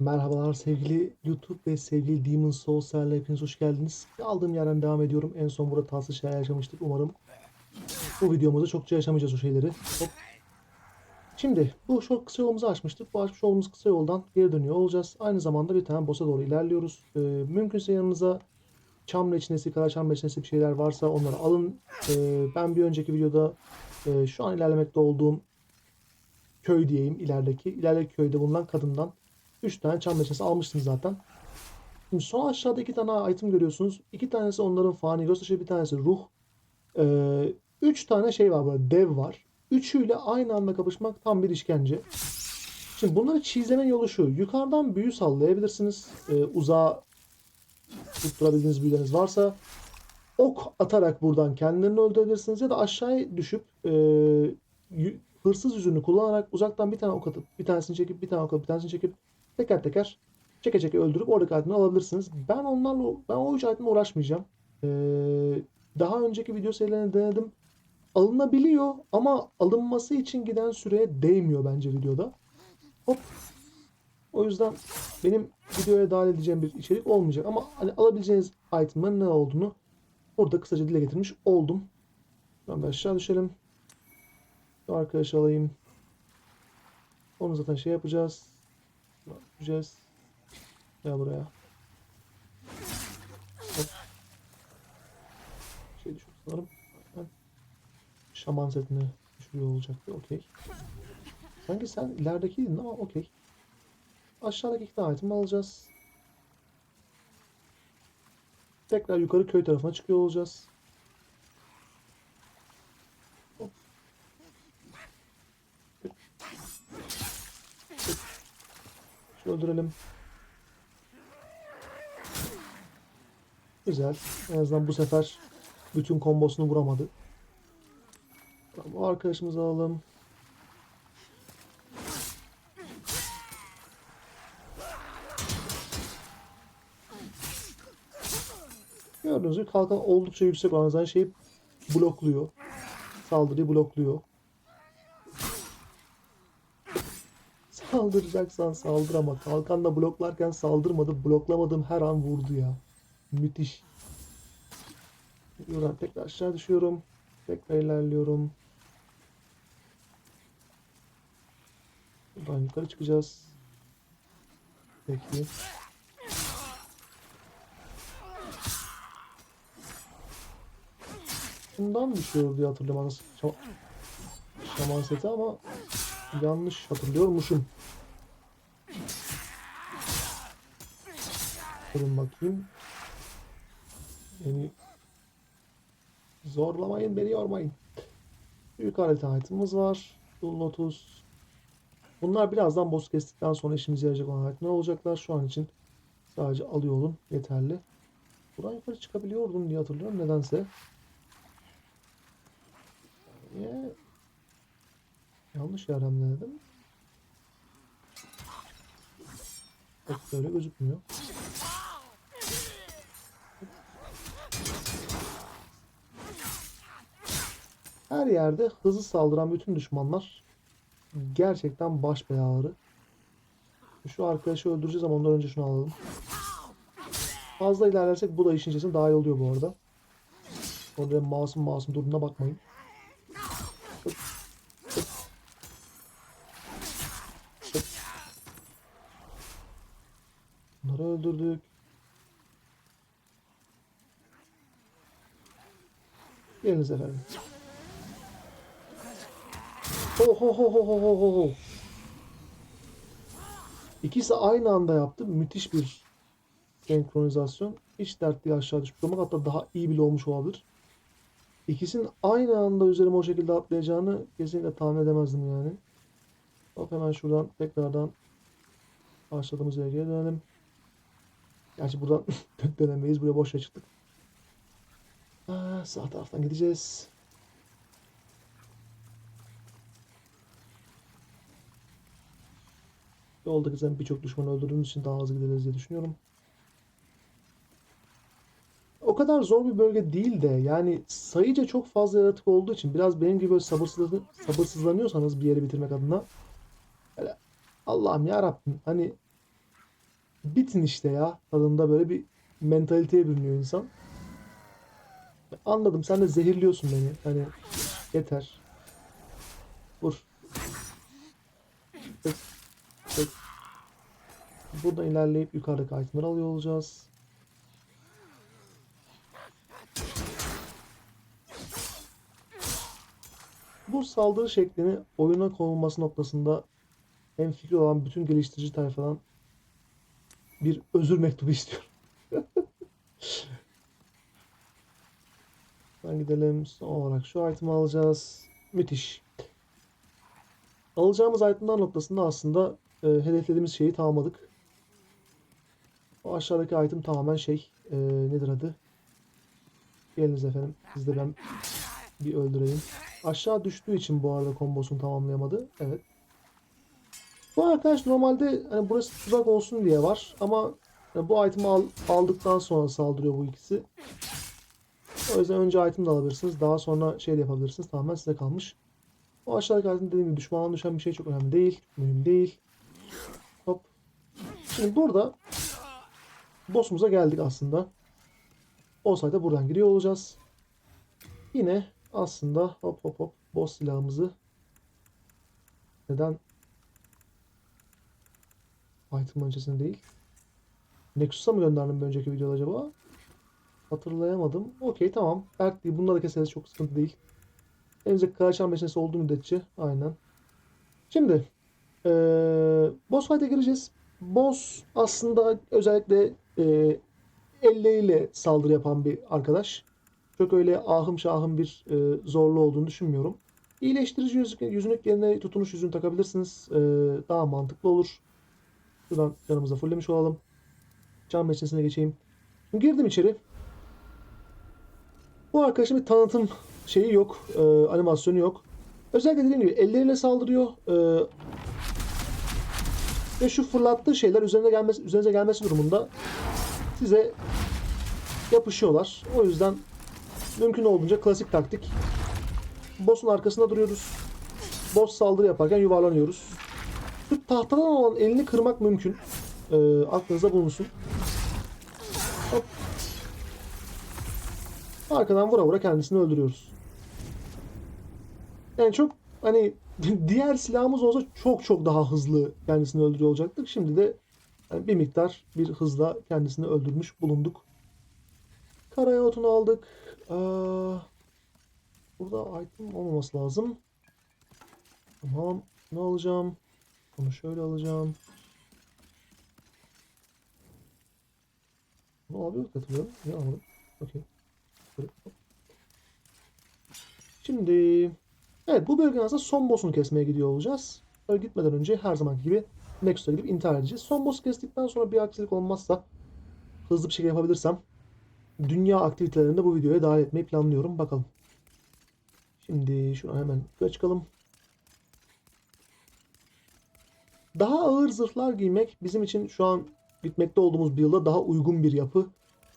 Merhabalar sevgili YouTube ve sevgili Demon Souls'larla hepiniz hoş geldiniz. Aldığım yerden devam ediyorum. En son burada tatsız şeyler yaşamıştık. Umarım bu videomuzda çokça yaşamayacağız o şeyleri. Hop. Şimdi bu çok kısa yolumuzu açmıştık. Bu açmış olduğumuz kısa yoldan geri dönüyor olacağız. Aynı zamanda bir tane boss'a doğru ilerliyoruz. Ee, mümkünse yanınıza çam reçinesi, kara çam reçinesi bir şeyler varsa onları alın. Ee, ben bir önceki videoda e, şu an ilerlemekte olduğum köy diyeyim ilerideki. İlerideki köyde bulunan kadından 3 tane çam reçinesi almıştım zaten. Şimdi son aşağıda iki tane item görüyorsunuz. İki tanesi onların fani taşı, bir tanesi ruh. Ee, üç tane şey var böyle dev var. Üçüyle aynı anda kapışmak tam bir işkence. Şimdi bunları çizlemenin yolu şu. Yukarıdan büyü sallayabilirsiniz. Ee, uzağa tutturabildiğiniz büyüleriniz varsa ok atarak buradan kendilerini öldürebilirsiniz ya da aşağıya düşüp e, hırsız yüzünü kullanarak uzaktan bir tane ok atıp bir tanesini çekip bir tane ok atıp bir tanesini çekip teker teker çeke çeke öldürüp oradaki itemleri alabilirsiniz. Ben onlarla ben o üç itemle uğraşmayacağım. Ee, daha önceki video serilerini denedim. Alınabiliyor ama alınması için giden süreye değmiyor bence videoda. Hop. O yüzden benim videoya dahil edeceğim bir içerik olmayacak ama hani alabileceğiniz itemların ne olduğunu burada kısaca dile getirmiş oldum. Ben aşağı düşelim. Şu arkadaşı alayım. Onu zaten şey yapacağız. Yapacağız. Gel buraya. Hop. Şey düşürdü sanırım. Şaman setini düşürüyor olacaktı. Okey. Sanki sen ileridekiydin ama okey. Aşağıdaki iki tane item alacağız. Tekrar yukarı köy tarafına çıkıyor olacağız. Öldürelim. Güzel. En azından bu sefer bütün kombosunu vuramadı. Tamam, bu arkadaşımızı alalım. Gördüğünüz gibi kalkan oldukça yüksek olan şeyi blokluyor. Saldırıyı blokluyor. Saldıracaksan saldır ama kalkanla bloklarken saldırmadı. Bloklamadığım her an vurdu ya. Müthiş. Buradan tekrar aşağı düşüyorum. Tekrar ilerliyorum. Buradan yukarı çıkacağız. Peki. Bundan düşüyor diye hatırlıyorum Şaman seti ama yanlış hatırlıyormuşum. Durun bakayım. Beni zorlamayın, beni yormayın. Büyük harita item'ımız var. Dul. Bunlar birazdan boss kestikten sonra işimize yarayacak olan itemler olacaklar. Şu an için sadece alıyor olun. Yeterli. Buradan yukarı çıkabiliyordum diye hatırlıyorum nedense. Niye? Yanlış yer hamleledim. Pek böyle gözükmüyor. Her yerde hızlı saldıran bütün düşmanlar gerçekten baş belaları. Şu arkadaşı öldüreceğiz ama ondan önce şunu alalım. Fazla ilerlersek bu da işin içerisinde dahil oluyor bu arada. Orada masum masum durduğuna bakmayın. Bunları öldürdük. Geliniz efendim. Ho ho ho ho ho ho ho. İkisi aynı anda yaptı. Müthiş bir senkronizasyon. Hiç dert değil aşağı düşmüş olmak. Hatta daha iyi bile olmuş olabilir. İkisinin aynı anda üzerime o şekilde atlayacağını kesinlikle tahmin edemezdim yani. Hop hemen şuradan tekrardan başladığımız yere geri dönelim. Gerçi buradan dönemeyiz. Buraya boşa çıktık. Sağ taraftan gideceğiz. Yoldaki zaten birçok düşmanı öldürdüğümüz için daha hızlı gideriz diye düşünüyorum. O kadar zor bir bölge değil de yani sayıca çok fazla yaratık olduğu için biraz benim gibi böyle sabırsız, sabırsızlanıyorsanız bir yeri bitirmek adına böyle Allah'ım ya Rabbim hani bitin işte ya tadında böyle bir mentaliteye bürünüyor insan. Anladım sen de zehirliyorsun beni. Hani yeter. Vur. Tık, tık. Buradan ilerleyip yukarıdaki itemleri alıyor olacağız. Bu saldırı şeklini oyuna konulması noktasında en fikri olan bütün geliştirici tayfadan bir özür mektubu istiyorum. Ben gidelim. Son olarak şu item'i alacağız. Müthiş. Alacağımız itemler noktasında aslında e, hedeflediğimiz şeyi tamamladık. O aşağıdaki item tamamen şey. e, nedir adı? Geliniz efendim. Siz de ben bir öldüreyim. Aşağı düştüğü için bu arada kombosunu tamamlayamadı. Evet. Bu arkadaş normalde hani burası tuzak olsun diye var ama yani bu item'i al- aldıktan sonra saldırıyor bu ikisi. O yüzden önce item de alabilirsiniz. Daha sonra şey de yapabilirsiniz. Tamamen size kalmış. O aşağıdaki item dediğim gibi düşmandan düşen bir şey çok önemli değil. Mühim değil. Hop. Şimdi burada boss'umuza geldik aslında. Fight'a buradan giriyor olacağız. Yine aslında hop hop hop boss silahımızı neden item öncesinde değil Nexus'a mı gönderdim bir önceki videoda acaba? Hatırlayamadım. Okey tamam. Dert değil. Bunları keseriz. Çok sıkıntı değil. Elimizde Karaçam meselesi olduğu müddetçe. Aynen. Şimdi eee boss fight'e gireceğiz. Boss aslında özellikle eee elleriyle saldırı yapan bir arkadaş. Çok öyle ahım şahım bir eee, zorlu olduğunu düşünmüyorum. İyileştirici yüzük, yüzünük yerine tutunuş yüzüğünü takabilirsiniz. Eee, daha mantıklı olur. Şuradan yanımıza fulllemiş olalım. Can meselesine geçeyim. Girdim içeri. Bu arkadaşın bir tanıtım şeyi yok. e, animasyonu yok. Özellikle dediğim gibi elleriyle saldırıyor. E, ve şu fırlattığı şeyler üzerine gelmesi, üzerinize gelmesi durumunda size yapışıyorlar. O yüzden mümkün olduğunca klasik taktik. Boss'un arkasında duruyoruz. Boss saldırı yaparken yuvarlanıyoruz. Şu tahtadan olan elini kırmak mümkün. E, aklınızda bulunsun. Arkadan vura vura kendisini öldürüyoruz. Yani çok hani diğer silahımız olsa çok çok daha hızlı kendisini öldürüyor olacaktık. Şimdi de yani bir miktar bir hızla kendisini öldürmüş bulunduk. Karaya otunu aldık. Aa, burada item olmaması lazım. Tamam. Ne alacağım? Bunu şöyle alacağım. Bunu alıyoruz katılıyorum. Ne almadım? Okey. Şimdi evet bu bölgenin aslında son boss'unu kesmeye gidiyor olacağız. Böyle gitmeden önce her zaman gibi Nexus'a gidip intihar edeceğiz. Son boss'u kestikten sonra bir aksilik olmazsa hızlı bir şekilde yapabilirsem dünya aktivitelerinde bu videoya dahil etmeyi planlıyorum. Bakalım. Şimdi şunu hemen çıkalım. Daha ağır zırhlar giymek bizim için şu an gitmekte olduğumuz bir yılda daha uygun bir yapı.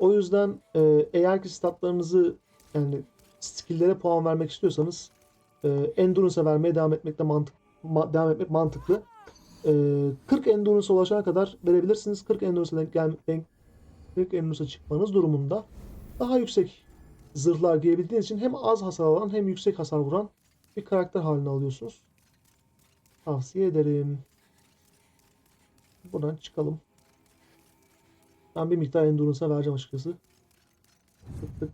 O yüzden e, eğer ki statlarınızı yani skill'lere puan vermek istiyorsanız e, Endurance'a vermeye devam etmekte mantık ma- devam etmek mantıklı. E, 40 Endurance'a ulaşana kadar verebilirsiniz. 40 Endurance'a denk gel denk 40 Endurance'a çıkmanız durumunda daha yüksek zırhlar giyebildiğiniz için hem az hasar alan hem yüksek hasar vuran bir karakter haline alıyorsunuz. Tavsiye ederim. Buradan çıkalım. Ben bir miktar endurance'a vereceğim açıkçası. Tık tık.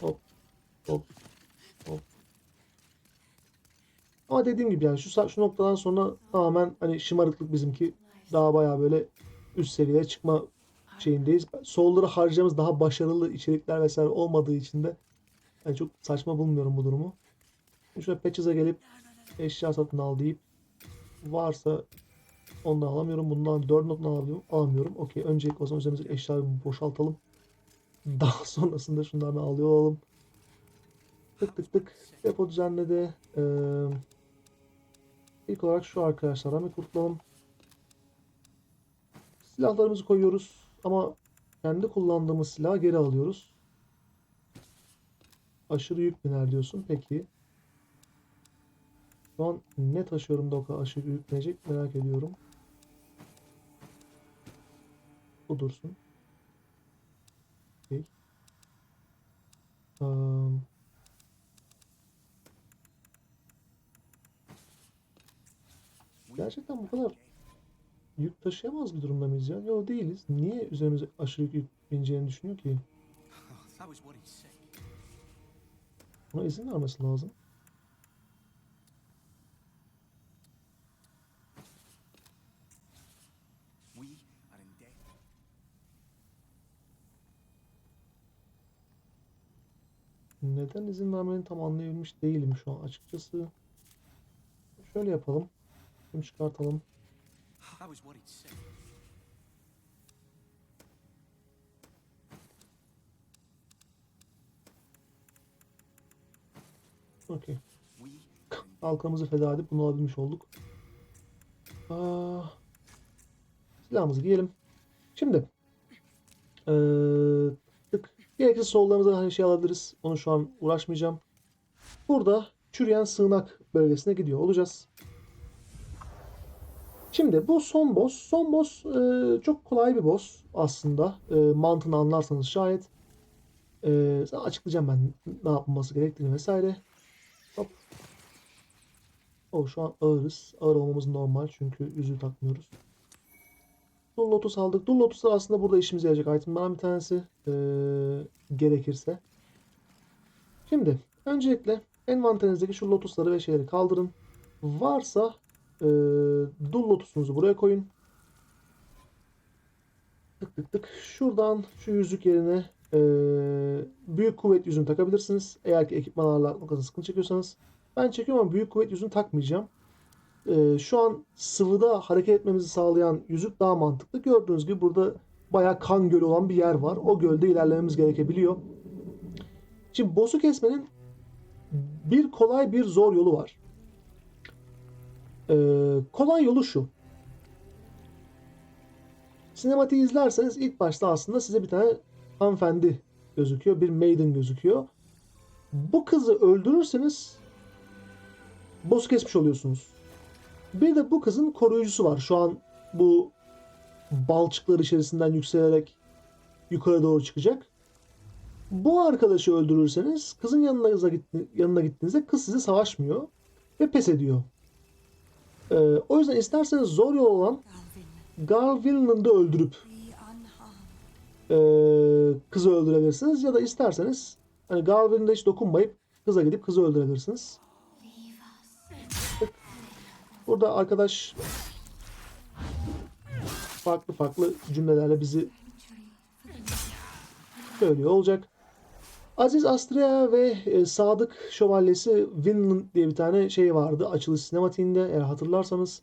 Hop. Hop. Hop. Ama dediğim gibi yani şu, şu noktadan sonra tamamen hani şımarıklık bizimki. Daha bayağı böyle üst seviyeye çıkma şeyindeyiz. Solları harcayacağımız daha başarılı içerikler vesaire olmadığı için de yani çok saçma bulmuyorum bu durumu. Şöyle Patches'e gelip eşya satın al deyip varsa ondan alamıyorum. Bundan 4 notunu alamıyorum. alamıyorum. Okey. Öncelikle o zaman üzerimizdeki eşyaları boşaltalım. Daha sonrasında şunlardan alıyor olalım. Tık tık tık. Depo düzenledi. Ee, ilk olarak şu arkadaşlardan bir kurtulalım. Silahlarımızı koyuyoruz. Ama kendi kullandığımız silahı geri alıyoruz. Aşırı yük biner diyorsun. Peki. Şu an ne taşıyorum da aşırı yük binecek merak ediyorum. Bu dursun. Okey. Am, gerçekten bu kadar yük taşıyamaz bir durumda mıyız ya? Yok değiliz. Niye üzerimize aşırı yük bineceğini düşünüyor ki? Buna izin vermesi lazım. Neden izin vermeni tam anlayabilmiş değilim şu an açıkçası. Şöyle yapalım. Şunu çıkartalım. Okey. Halkamızı feda edip bunu alabilmiş olduk. Aa, silahımızı giyelim. Şimdi ee. Gerekirse sollarımıza hani şey alabiliriz. Onu şu an uğraşmayacağım. Burada çürüyen sığınak bölgesine gidiyor olacağız. Şimdi bu son boss. Son boss ee, çok kolay bir boss aslında. E, mantığını anlarsanız şayet. E, açıklayacağım ben ne yapılması gerektiğini vesaire. Hop. O şu an ağırız. Ağır olmamız normal çünkü yüzüğü takmıyoruz. Dul Lotus aldık. Dul Lotus'lar aslında burada işimize yarayacak itemlerden bir tanesi. ee, gerekirse. Şimdi öncelikle envanterinizdeki şu Lotus'ları ve şeyleri kaldırın. Varsa ee, Dul Lotus'unuzu buraya koyun. Tık tık tık. Şuradan şu yüzük yerine ee, büyük kuvvet yüzüğünü takabilirsiniz. Eğer ki ekipmanlarla sıkıntı çekiyorsanız. Ben çekiyorum ama büyük kuvvet yüzüğünü takmayacağım. Ee, şu an sıvıda hareket etmemizi sağlayan yüzük daha mantıklı. Gördüğünüz gibi burada bayağı kan gölü olan bir yer var. O gölde ilerlememiz gerekebiliyor. Şimdi boss'u kesmenin bir kolay bir zor yolu var. Ee, kolay yolu şu. Sinematiği izlerseniz ilk başta aslında size bir tane hanımefendi gözüküyor. Bir maiden gözüküyor. Bu kızı öldürürseniz boss kesmiş oluyorsunuz. Bir de bu kızın koruyucusu var. Şu an bu balçıklar içerisinden yükselerek yukarı doğru çıkacak. Bu arkadaşı öldürürseniz kızın yanına, yanına gittiğinizde kız size savaşmıyor ve pes ediyor. Ee, o yüzden isterseniz zor yol olan Garvillen'ı da öldürüp e, kızı öldürebilirsiniz ya da isterseniz hani Garvillen'de hiç dokunmayıp kıza gidip kızı öldürebilirsiniz. Burada arkadaş farklı farklı cümlelerle bizi söylüyor olacak. Aziz Astrea ve e, Sadık Şövalyesi Vinland diye bir tane şey vardı açılış sinematiğinde eğer hatırlarsanız.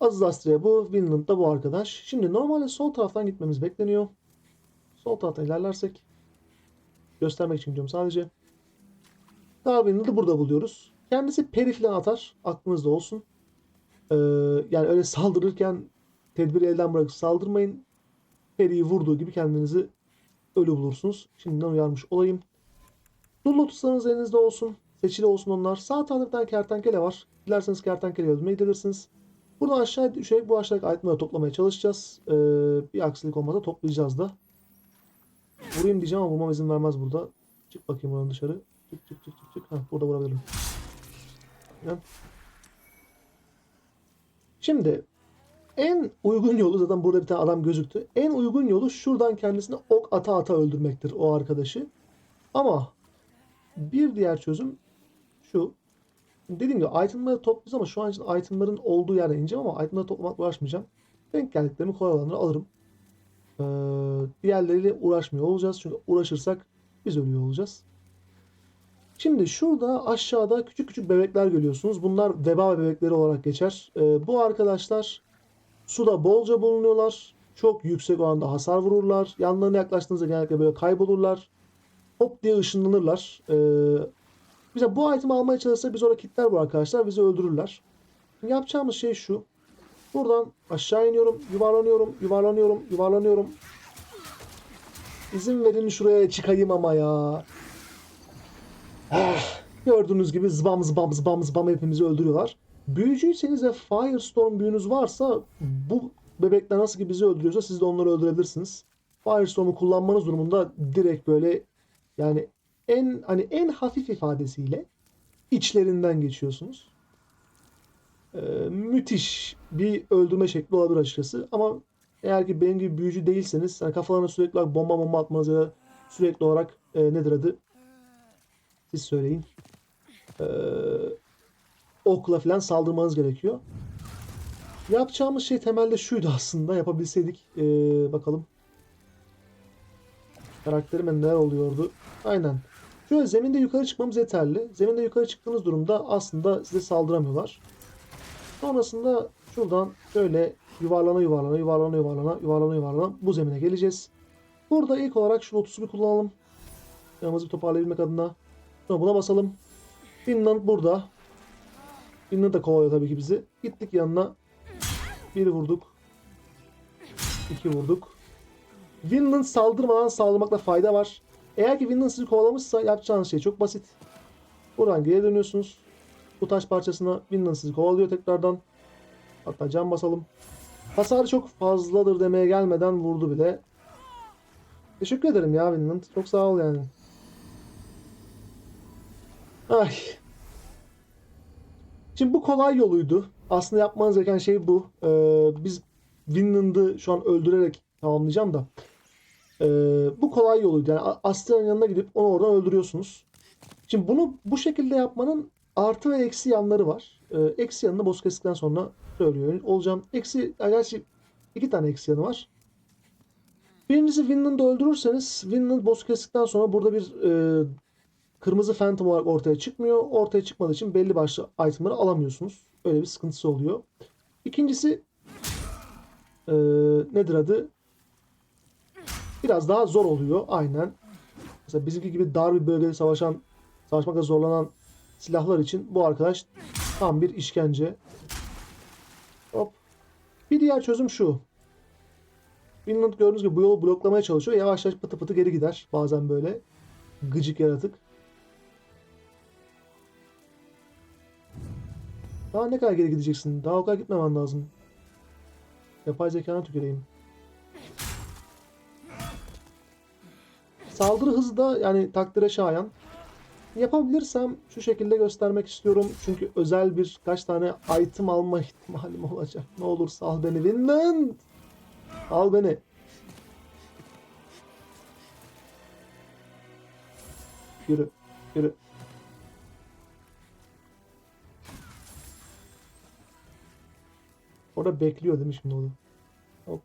Aziz Astrea bu, Vinland da bu arkadaş. Şimdi normalde sol taraftan gitmemiz bekleniyor. Sol taraftan ilerlersek göstermek için gidiyorum sadece. Darwin'i burada buluyoruz. Kendisi peri falan atar. Aklınızda olsun. Ee, yani öyle saldırırken tedbiri elden bırakıp saldırmayın. Peri'yi vurduğu gibi kendinizi ölü bulursunuz. Şimdiden uyarmış olayım. Dul lotuslarınız elinizde olsun. Seçili olsun onlar. Sağ tarafta kertenkele var. Dilerseniz kertenkeleyi öldürmeye gidebilirsiniz. Buradan aşağı düşerek bu aşağıdaki itemleri toplamaya çalışacağız. Ee, bir aksilik olmazsa toplayacağız da. Vurayım diyeceğim ama vurmam izin vermez burada. Çık bakayım buradan dışarı. Çık çık çık çık. çık. Heh, burada vurabilirim. Aynen. Şimdi en uygun yolu zaten burada bir tane adam gözüktü. En uygun yolu şuradan kendisine ok ata ata öldürmektir o arkadaşı. Ama bir diğer çözüm şu. Dediğim gibi itemları toplayacağız ama şu an için itemların olduğu yerden ineceğim ama itemları toplamakla uğraşmayacağım. Denk geldiklerimi kolay olanları alırım. Ee, diğerleriyle uğraşmıyor olacağız. Çünkü uğraşırsak biz ölüyor olacağız. Şimdi şurada aşağıda küçük küçük bebekler görüyorsunuz. Bunlar veba bebekleri olarak geçer. Ee, bu arkadaşlar suda bolca bulunuyorlar. Çok yüksek oranda hasar vururlar. Yanlarına yaklaştığınızda genellikle böyle kaybolurlar. Hop diye ışınlanırlar. Ee, bize bu itemi almaya çalışsa biz orada kitler bu arkadaşlar. Bizi öldürürler. Şimdi yapacağımız şey şu. Buradan aşağı iniyorum. Yuvarlanıyorum. Yuvarlanıyorum. Yuvarlanıyorum. İzin verin şuraya çıkayım ama ya. Gördüğünüz gibi zbam zbam zbam zbam hepimizi öldürüyorlar. Büyücüyseniz ve Firestorm büyünüz varsa bu bebekler nasıl ki bizi öldürüyorsa siz de onları öldürebilirsiniz. Firestorm'u kullanmanız durumunda direkt böyle yani en hani en hafif ifadesiyle içlerinden geçiyorsunuz. Ee, müthiş bir öldürme şekli olabilir açıkçası. Ama eğer ki benim gibi büyücü değilseniz hani kafalarına sürekli bomba bomba atmanız ya da sürekli olarak e, nedir adı? Siz söyleyin. Ee, okla falan saldırmanız gerekiyor. Yapacağımız şey temelde şuydu aslında. Yapabilseydik. Ee, bakalım. Karakterime neler oluyordu? Aynen. Şöyle zeminde yukarı çıkmamız yeterli. Zeminde yukarı çıktığınız durumda aslında size saldıramıyorlar. Sonrasında şuradan şöyle yuvarlana yuvarlana yuvarlana yuvarlana yuvarlana yuvarlana bu zemine geleceğiz. Burada ilk olarak şu lotusu bir kullanalım. Yanımızı toparlayabilmek adına. Buna basalım. Finland burada. Finland da kovalıyor tabii ki bizi. Gittik yanına. Bir vurduk. İki vurduk. Vinland saldırmadan saldırmakta fayda var. Eğer ki Vinland sizi kovalamışsa yapacağınız şey çok basit. Buradan geri dönüyorsunuz. Bu taş parçasına Vinland sizi kovalıyor tekrardan. Hatta can basalım. Hasarı çok fazladır demeye gelmeden vurdu bile. Teşekkür ederim ya Vinland. Çok sağ ol yani. Ay. Şimdi bu kolay yoluydu. Aslında yapmanız gereken şey bu. Ee, biz Vinland'ı şu an öldürerek tamamlayacağım da. Ee, bu kolay yoluydu. Yani A- Astia'nın yanına gidip onu oradan öldürüyorsunuz. Şimdi bunu bu şekilde yapmanın artı ve eksi yanları var. Ee, eksi yanını boss kestikten sonra söylüyor olacağım. Eksi, gerçi iki tane eksi yanı var. Birincisi Vinland'ı öldürürseniz Vinland boss kestikten sonra burada bir e, kırmızı Phantom olarak ortaya çıkmıyor. Ortaya çıkmadığı için belli başlı itemları alamıyorsunuz. Öyle bir sıkıntısı oluyor. İkincisi e, nedir adı? Biraz daha zor oluyor. Aynen. Mesela bizimki gibi dar bir bölgede savaşan, savaşmakta zorlanan silahlar için bu arkadaş tam bir işkence. Hop. Bir diğer çözüm şu. Finland gördüğünüz gibi bu yolu bloklamaya çalışıyor. Yavaş yavaş pıtı pıtı geri gider. Bazen böyle. Gıcık yaratık. Daha ne kadar geri gideceksin? Daha o kadar gitmemen lazım. Yapay zekana tüküreyim. Saldırı hızı da yani takdire şayan. Yapabilirsem şu şekilde göstermek istiyorum. Çünkü özel bir kaç tane item alma ihtimalim olacak. Ne olur sal beni Vinland. Al beni. Yürü. Yürü. Orada bekliyor değil mi şimdi? Hop.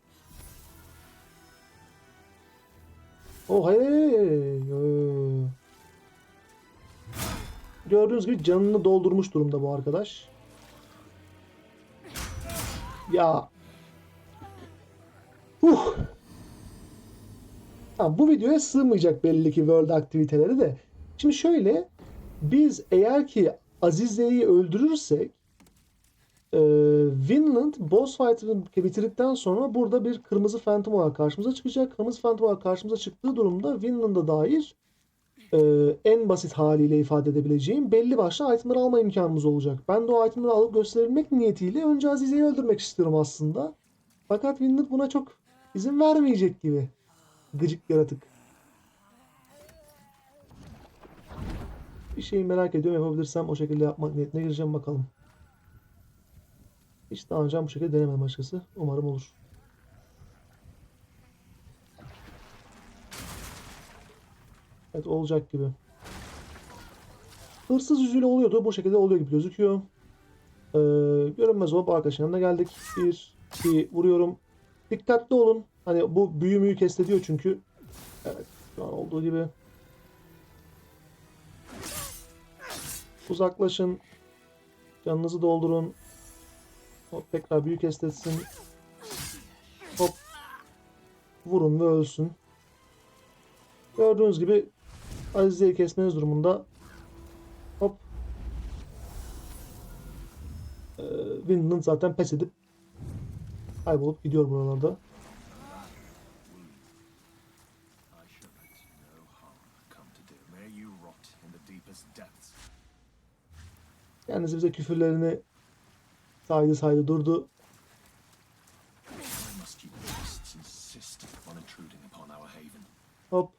Oh hayır, hayır. Gördüğünüz gibi canını doldurmuş durumda bu arkadaş. Ya. Huh. Tamam, bu videoya sığmayacak belli ki World aktiviteleri de. Şimdi şöyle biz eğer ki Azize'yi öldürürsek e, Vinland boss fight'ını bitirdikten sonra burada bir kırmızı phantom olarak karşımıza çıkacak. Kırmızı phantom olarak karşımıza çıktığı durumda Vinland'a dair e, en basit haliyle ifade edebileceğim belli başlı itemleri alma imkanımız olacak. Ben de o itemleri alıp gösterebilmek niyetiyle önce Azize'yi öldürmek istiyorum aslında. Fakat Vinland buna çok izin vermeyecek gibi. Gıcık yaratık. Bir şeyi merak ediyorum yapabilirsem o şekilde yapmak niyetine gireceğim bakalım. Hiç daha önce bu şekilde denemedim açıkçası. Umarım olur. Evet olacak gibi. Hırsız yüzüyle oluyordu. Bu şekilde oluyor gibi gözüküyor. Ee, görünmez olup arkadaşın yanına geldik. Bir, iki vuruyorum. Dikkatli olun. Hani bu büyü müyü kestediyor çünkü. Evet şu an olduğu gibi. Uzaklaşın. Canınızı doldurun. Hop tekrar büyük estetsin. Hop. Vurun ve ölsün. Gördüğünüz gibi Azize'yi kesmeniz durumunda hop ee, Vinland zaten pes edip kaybolup gidiyor buralarda. Kendisi bize küfürlerini saydı saydı durdu. Hop.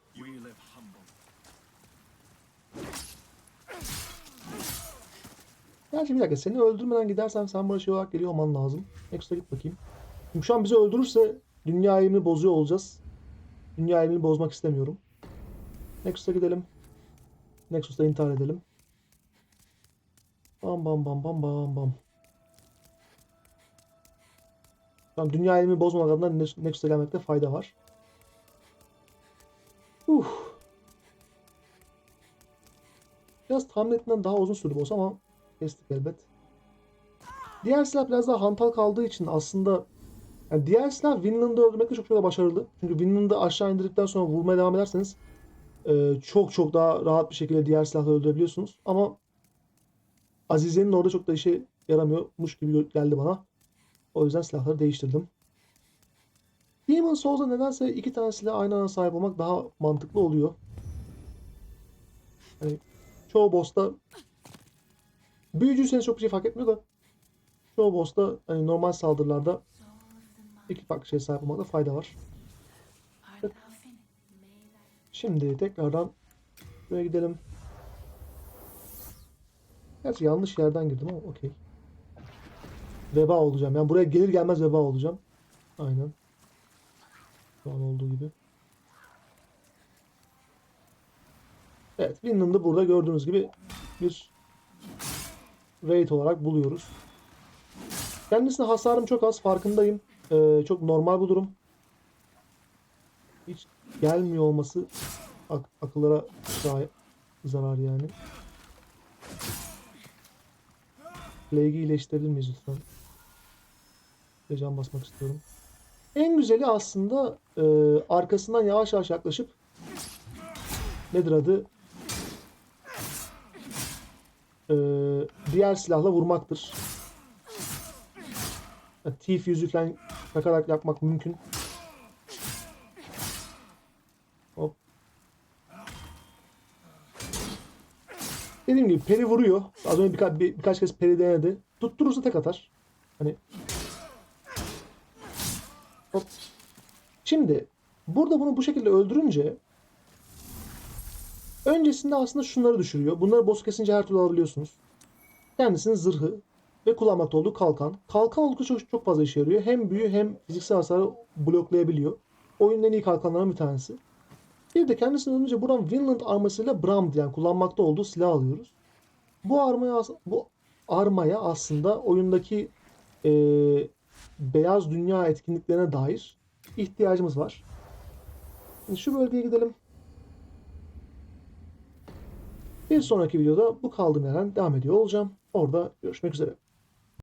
Gerçi bir dakika seni öldürmeden gidersem sen buraya şey olarak geliyor olman lazım. Nexus'a git bakayım. Çünkü şu an bizi öldürürse dünya eğimini bozuyor olacağız. Dünya eğimini bozmak istemiyorum. Nexus'a gidelim. Nexus'ta intihar edelim. Bam bam bam bam bam bam. Tamam dünya eğimini bozmamak adına Nex- Nexus'a gelmekte fayda var. Uh. Biraz tahmin ettiğimden daha uzun sürdü boss ama kestik elbet. Diğer silah biraz daha hantal kaldığı için aslında yani diğer silah Vinland'ı öldürmekte çok çok da başarılı. Çünkü Vinland'ı aşağı indirdikten sonra vurmaya devam ederseniz e, çok çok daha rahat bir şekilde diğer silahla öldürebiliyorsunuz. Ama Azize'nin orada çok da işe yaramıyormuş gibi geldi bana. O yüzden silahları değiştirdim. Demon Souls'a nedense iki tane silah aynı anda sahip olmak daha mantıklı oluyor. Hani çoğu boss'ta büyücüyseniz çok bir şey fark etmiyor da çoğu boss'ta hani normal saldırılarda iki farklı şeye sahip olmakta fayda var. Şimdi tekrardan buraya gidelim. Gerçi yanlış yerden girdim ama okey. Veba olacağım. Yani buraya gelir gelmez veba olacağım. Aynen. Şu an olduğu gibi. Evet, Vinland'ı burada gördüğünüz gibi bir raid olarak buluyoruz. Kendisine hasarım çok az farkındayım. Ee, çok normal bu durum. Hiç gelmiyor olması ak- akıllara zarar yani. Plague'i iyileştirebilir miyiz lütfen? Ve can basmak istiyorum. En güzeli aslında e, arkasından yavaş yavaş yaklaşıp nedir adı? E, diğer silahla vurmaktır. Yani Thief yüzü falan takarak yapmak mümkün. Hop. Dediğim gibi peri vuruyor. Az önce birka- bir, birkaç kez peri denedi. Tutturursa tek atar. Hani Hop. Şimdi burada bunu bu şekilde öldürünce öncesinde aslında şunları düşürüyor. Bunları boss kesince her türlü alabiliyorsunuz. Kendisinin zırhı ve kullanmakta olduğu kalkan. Kalkan oldukça çok, çok fazla işe yarıyor. Hem büyü hem fiziksel hasarı bloklayabiliyor. Oyunun en iyi kalkanlarından bir tanesi. Bir de kendisini öldürünce buradan Vinland armasıyla Bramd yani kullanmakta olduğu silah alıyoruz. Bu armaya bu armaya aslında oyundaki eee beyaz dünya etkinliklerine dair ihtiyacımız var. Şimdi şu bölgeye gidelim. Bir sonraki videoda bu kaldığım yerden devam ediyor olacağım. Orada görüşmek üzere.